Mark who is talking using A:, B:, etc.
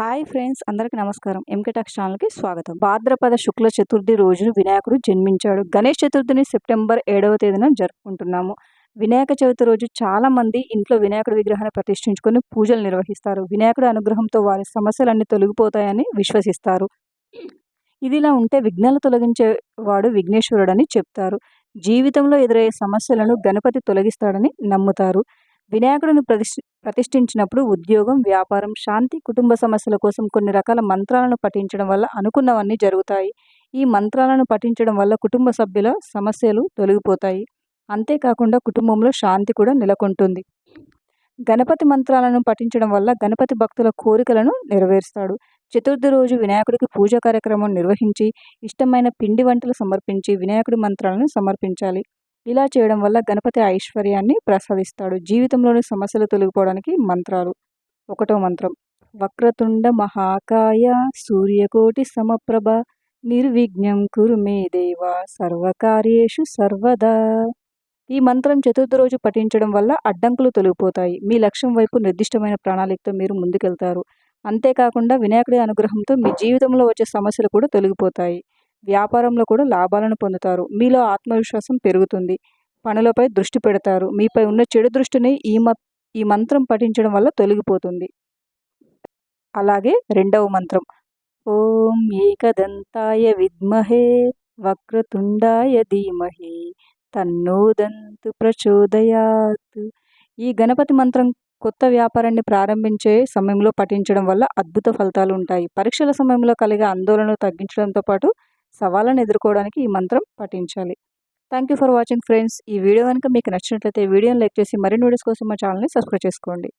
A: Hi friends అందరికీ నమస్కారం. ఎంకెటాక్స్ ఛానల్కి స్వాగతం. భాద్రపద శుక్ల చతుర్థి రోజున వినాయకుడు జన్మించాడు. గణేష్ చతుర్థిని సెప్టెంబర్ ఏడవ తేదీన జరుపుకుంటున్నాము. వినాయక చవితి రోజు చాలామంది ఇంట్లో వినాయకుడి విగ్రహాన్ని ప్రతిష్ఠించుకొని పూజలు నిర్వహిస్తారు. వినాయకుడి అనుగ్రహంతో వారి సమస్యలన్నీ తొలగిపోతాయని విశ్వసిస్తారు. ఇదిలా ఉంటే విఘ్నాలు తొలగించేవాడు విఘ్నేశ్వరుడని చెప్తారు. జీవితంలో ఎదురయ్యే సమస్యలను గణపతి తొలగిస్తాడని నమ్ముతారు. వినాయకుడిని ప్రతిష్ఠి ప్రతిష్ఠించినప్పుడు ఉద్యోగం వ్యాపారం శాంతి కుటుంబ సమస్యల కోసం కొన్ని రకాల మంత్రాలను పఠించడం వల్ల అనుకున్నవన్నీ జరుగుతాయి. ఈ మంత్రాలను పఠించడం వల్ల కుటుంబ సభ్యుల సమస్యలు తొలగిపోతాయి. అంతేకాకుండా కుటుంబంలో శాంతి కూడా నెలకొంటుంది. గణపతి మంత్రాలను పఠించడం వల్ల గణపతి భక్తుల కోరికలను నెరవేరుస్తాడు. చతుర్థి రోజు వినాయకుడికి పూజా కార్యక్రమం నిర్వహించి ఇష్టమైన పిండి వంటలు సమర్పించి వినాయకుడి మంత్రాలను సమర్పించాలి. ఇలా చేయడం వల్ల గణపతి ఐశ్వర్యాన్ని ప్రసాదిస్తాడు జీవితంలోని సమస్యలు తొలగిపోవడానికి మంత్రాలు. ఒకటో మంత్రం. వక్రతుండ మహాకాయ సూర్యకోటి సమప్రభ నిర్విఘ్నం కురు మే దేవ సర్వకార్యేషు సర్వదా. ఈ మంత్రం చతుర్థ రోజు పఠించడం వల్ల అడ్డంకులు తొలగిపోతాయి. మీ లక్ష్యం వైపు నిర్దిష్టమైన ప్రణాళికతో మీరు ముందుకెళ్తారు. అంతేకాకుండా వినాయకుడి అనుగ్రహంతో మీ జీవితంలో వచ్చే సమస్యలు కూడా తొలగిపోతాయి. వ్యాపారంలో కూడా లాభాలను పొందుతారు. మీలో ఆత్మవిశ్వాసం పెరుగుతుంది. పనులపై దృష్టి పెడతారు. మీపై ఉన్న చెడు దృష్టిని ఈ మ ఈ మంత్రం పఠించడం వల్ల తొలగిపోతుంది. అలాగే రెండవ మంత్రం. ఓం ఏకదంతాయ విద్మహే వక్రతుండాయ ధీమహే తన్నోదంతు ప్రచోదయాత్. ఈ గణపతి మంత్రం కొత్త వ్యాపారాన్ని ప్రారంభించే సమయంలో పఠించడం వల్ల అద్భుత ఫలితాలు ఉంటాయి. పరీక్షల సమయంలో కలిగే ఆందోళనలు తగ్గించడంతో పాటు సవాళ్ళను ఎదుర్కోవడానికి ఈ మంత్రం పఠించాలి. Thank you for watching friends ఈ వీడియో కనుక మీకు నచ్చినట్లయితే వీడియోని లైక్ చేసి మరిన్ని వీడియోస్ కోసం మా ఛానల్ని సబ్స్క్రైబ్ చేసుకోండి.